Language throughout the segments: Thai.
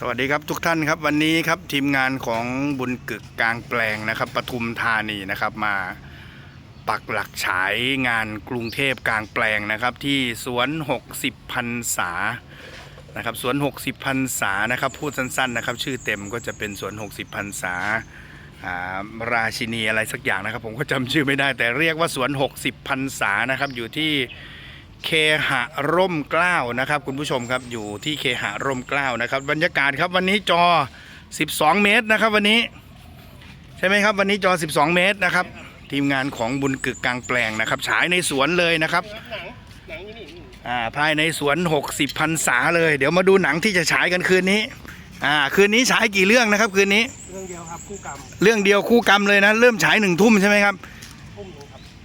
สวัสดีครับทุกท่านครับวันนี้ครับทีมงานของบุญกึกกลางแปลงนะครับปทุมธานีนะครับมาปักหลักฉายงานกรุงเทพกลางแปลงนะครับ ที่สวน 60พันษานะครับสวน 60พันษานะครับพูดสั้นๆนะครับ ชื่อเต็มก็จะเป็นสวน 60พันษาอ่าราชินีอะไรสักอย่างนะครับ ผมก็จำชื่อไม่ได้แต่เรียกว่าสวน 60พันษานะครับอยู่ที่ เคหะร่มเกล้านะครับ คุณผู้ชมครับอยู่ที่เคหะร่มเกล้านะครับ บรรยากาศครับวันนี้จอ 12 เมตรนะครับ วันนี้ใช่ไหมครับ วันนี้จอ 12 เมตรนะครับ ทีมงานของบุญกึกกลางแปลงนะครับฉายในสวนเลยนะครับหนังหนังอยู่นี่นี่อ่าภายในสวน 60พันษาเลย เดี๋ยวมาดูหนังที่จะฉายกันคืนนี้อ่าคืนนี้ฉายกี่เรื่องนะครับ คืนนี้ เรื่องเดียวครับคู่กรรม เรื่องเดียวคู่กรรมเลยนะ เริ่มฉายหนึ่งทุ่มใช่ไหมครับทุ่ม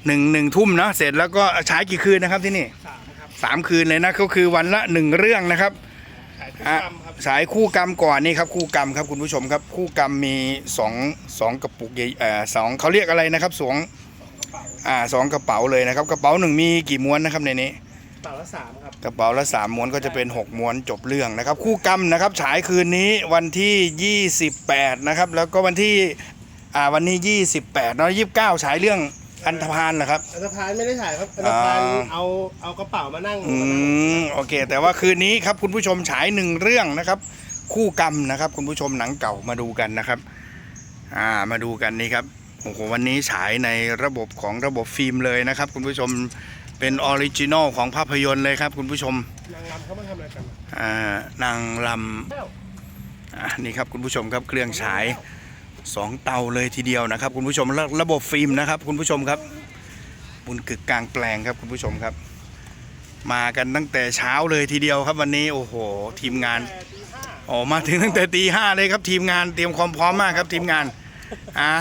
หนึงครับหนึ่งหนึ่งทุ่มเนาะเสร็จแล้วก็ฉายกี่คืนนะครับที่นี่สามครับสามคืนเลยนะก็คือวันละหนึ่งเรื่องนะครับขายคู่อะกรรมครับสายคู่กรรมก่อนนี่ครับคู่กรรมครับคุณผู้ชมครับคู่กรรมมีสองสองกระปุกใหญ่เอ่อสองเขาเรียกอะไรนะครับสองกระเป๋าอ่าสองกระเป๋าเลยนะครับกระเป๋าหนึ่งมีกี่ม้วนนะครับในนี้กระเป๋าละสามครับ กระเป๋าละสามม้วนก็จะเป็นหกม้วนจบเรื่องนะครับ คู่กรรมนะครับฉายคืนนี้วันที่ 28 นะครับ แล้วก็วันที่อ่าวันนี้ 28เนาะ29 ฉายเรื่อง อันธพาลเหรอครับ อันธพาลไม่ได้ถ่ายครับอันธพาลอ่า เอาเอากระเป๋ามานั่งอืมโอเค แต่ว่าคืนนี้ครับคุณผู้ชมฉายหนึ่งเรื่องนะครับ คู่กรรมนะครับ คุณผู้ชมหนังเก่ามาดูกันนะครับ อ่ามาดูกันนี่ครับโอ้โหวันนี้ฉายในระบบของระบบฟิล์มเลยนะครับ คุณผู้ชมเป็นออริจินอลของภาพยนตร์เลยครับ คุณผู้ชมนางรำเขามาทำอะไรกันอ่านางลำ อ่านี่ครับคุณผู้ชมครับเครื่องฉาย สองเตาเลยทีเดียวนะครับ คุณผู้ชมระระบบฟิล์มนะครับ คุณผู้ชมครับบุญกึกกลางแปลงครับคุณผู้ชมครับ มากันตั้งแต่เช้าเลยทีเดียวครับวันนี้โอ้โห ทีมงานแต่ตีห้าออกมาถึงตั้งแต่ตีห้าเลยครับ ทีมงานเตรียมความพร้อมมากครับ ทีมงานอ่า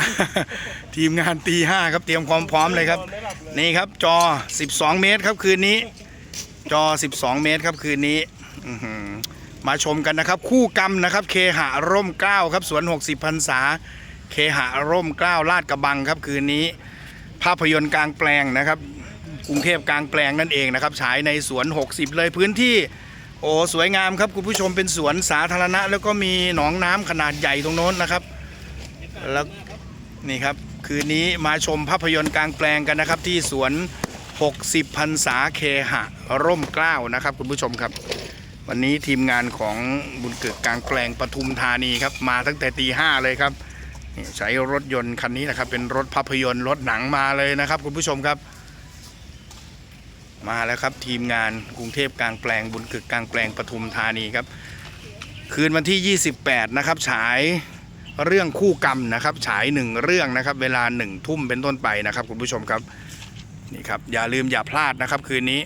ทีมงานตีห้าครับเตรียมความพร้อมเลยครับ นี่ครับจอ 12 เมตรครับคืนนี้ จอ 12 เมตรครับคืนนี้ อือหือ มาชมกันนะครับ คู่กรรมนะครับ เคหะร่มเกล้าครับสวน 60พรรษา เคหะร่มเกล้าลาดกระบังครับคืนนี้ ภาพยนตร์กลางแปลงนะครับกรุงเทพกลางแปลงนั่นเองนะครับฉายในสวน 60 เลยพื้นที่ โอ้สวยงามครับคุณผู้ชมเป็นสวนสาธารณะ แล้วก็มีหนองน้ำขนาดใหญ่ตรงโน้นนะครับ แล้วนี่ครับคืนนี้มาชมภาพยนตร์กลางแปลงกันนะครับ ที่สวน 60พรรษาเคหะร่มเกล้านะครับ คุณผู้ชมครับ วันนี้ทีมงานของบุญเกิดกลางแปลงปทุมธานีครับมาตั้งแต่ตีห้าเลยครับนี่ใช้รถยนต์คันนี้นะครับ เป็นรถภาพยนตร์รถหนังมาเลยนะครับ คุณผู้ชมครับ มาแล้วครับทีมงานกรุงเทพกลางแปลงบุญเกึกกลางแปลงปทุมธานีครับ คืนวันที่ 28 นะครับฉายเรื่องคู่กรรมนะครับ ฉายหนึ่งเรื่องนะครับ เวลาหนึ่งทุ่มเป็นต้นไปนะครับ คุณผู้ชมครับนี่ครับอย่าลืมอย่าพลาดนะครับ คืนนี้